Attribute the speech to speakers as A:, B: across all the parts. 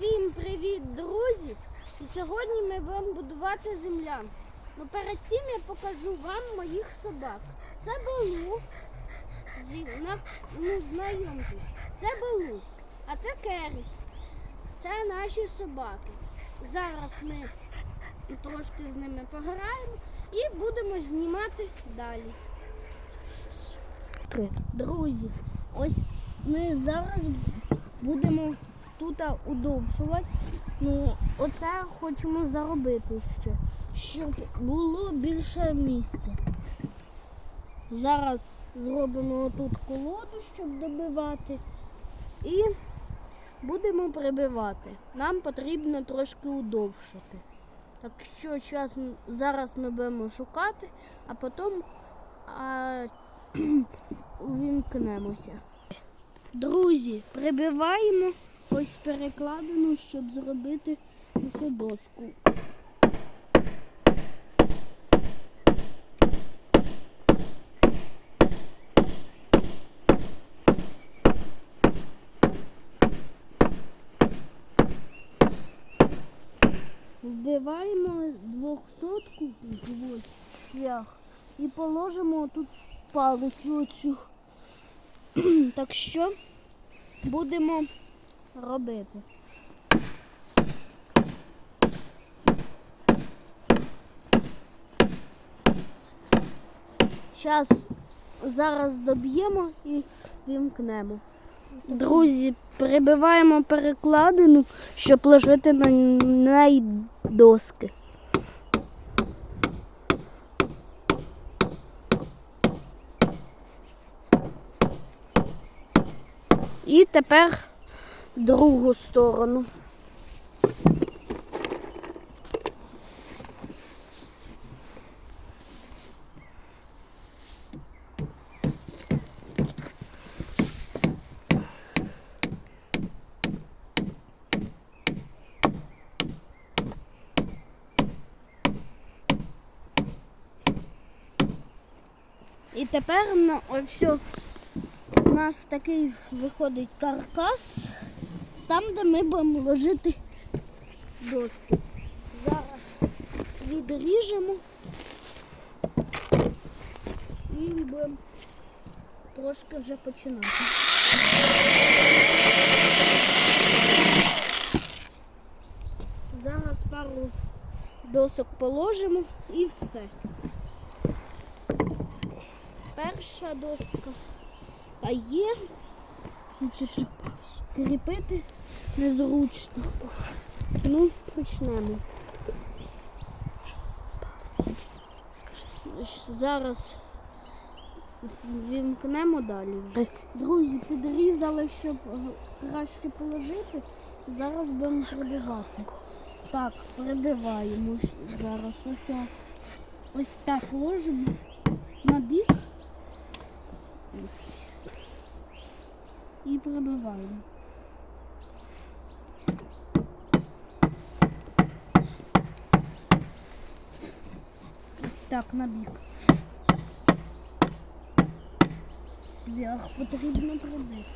A: Всім привіт, друзі! І сьогодні ми будемо будувати землянку. Перед цим я покажу вам моїх собак. Це Балу. Ну, знайомтесь. Це Балу. А це Керрі. Це наші собаки. Зараз ми трошки з ними пограємо і будемо знімати далі. Друзі, ось ми зараз будемо тут удовжувати. Ну, оце хочемо заробити ще, щоб було більше місця. Зараз зробимо тут колоду, щоб добивати. І будемо прибивати. Нам потрібно трошки удовжити. Так що час, зараз ми будемо шукати, а потім а, увімкнемося. Друзі, прибиваємо ось перекладину, щоб зробити ось доску. Вбиваємо двохсотку цвях і положимо тут палицю оцю. Так що будемо робити. Зараз зараз доб'ємо і вімкнемо. Друзі, прибиваємо перекладину, щоб ложити на неї доски. І тепер другу сторону. І тепер на ось у нас такий виходить каркас, там, де ми будемо ложити доски. Зараз відріжемо і будемо трошки вже починати. Зараз пару досок положимо і все. Перша доска а є. Кріпити незручно. Ну, почнемо. Зараз вімкнемо далі. Друзі, підрізали, щоб краще положити. Зараз будемо прибивати. Так, прибиваємо зараз. Ось, ось так ложимо на бік. І пробиваємо. Так на бік. Цвях потрібно пробити.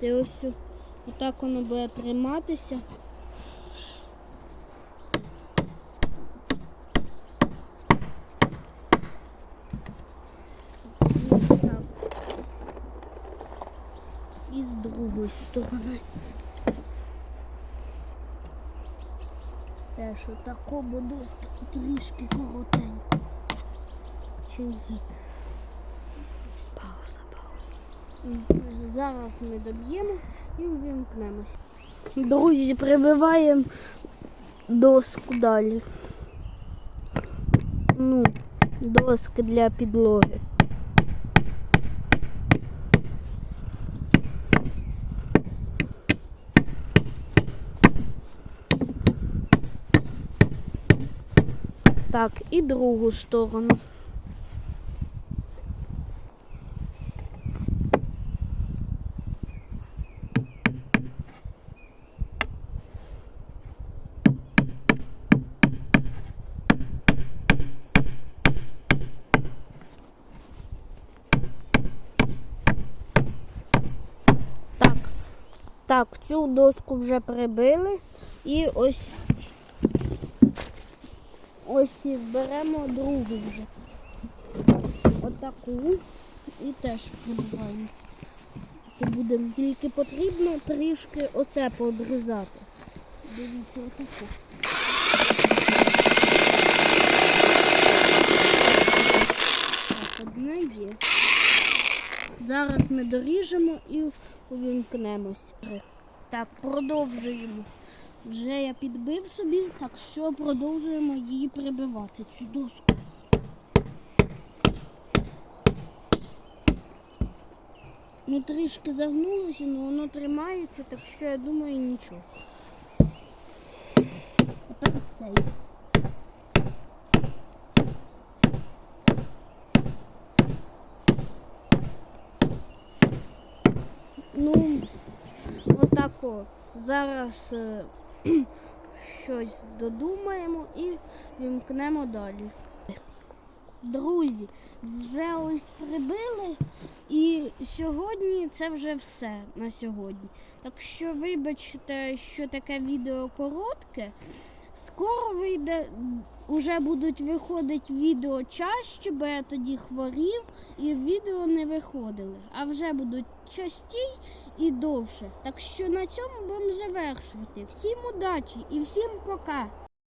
A: Ти ось отак воно буде триматися. Так. І з другої сторони. Теж отако буду трішки коротенько. Чи ні?
B: Пауза, пауза.
A: Зараз ми доб'ємо і увімкнемося. Друзі, прибиваємо доску далі. Ну, доски для підлоги. Так, і другу сторону. Так, цю доску вже прибили і ось ось і беремо другу вже. Отаку і теж. Так будемо тільки потрібно трішки оце пообрізати. Дивіться, отаку. Так, одне є. Зараз ми доріжемо і увімкнемось. Так, продовжуємо. Вже я підбив собі, так що продовжуємо її прибивати, цю доску. Ну, трішки загнулося, але воно тримається, так що я думаю нічого. Тепер цей. Ну, отако. Зараз е, щось додумаємо і вімкнемо далі. Друзі, вже ось прибили, і сьогодні це вже все на сьогодні. Так що вибачте, що таке відео коротке. Скоро вийде, вже будуть виходити відео чаще, бо я тоді хворів і відео не виходили. А вже будуть частій і довше. Так що на цьому будемо завершувати. Всім удачі і всім пока!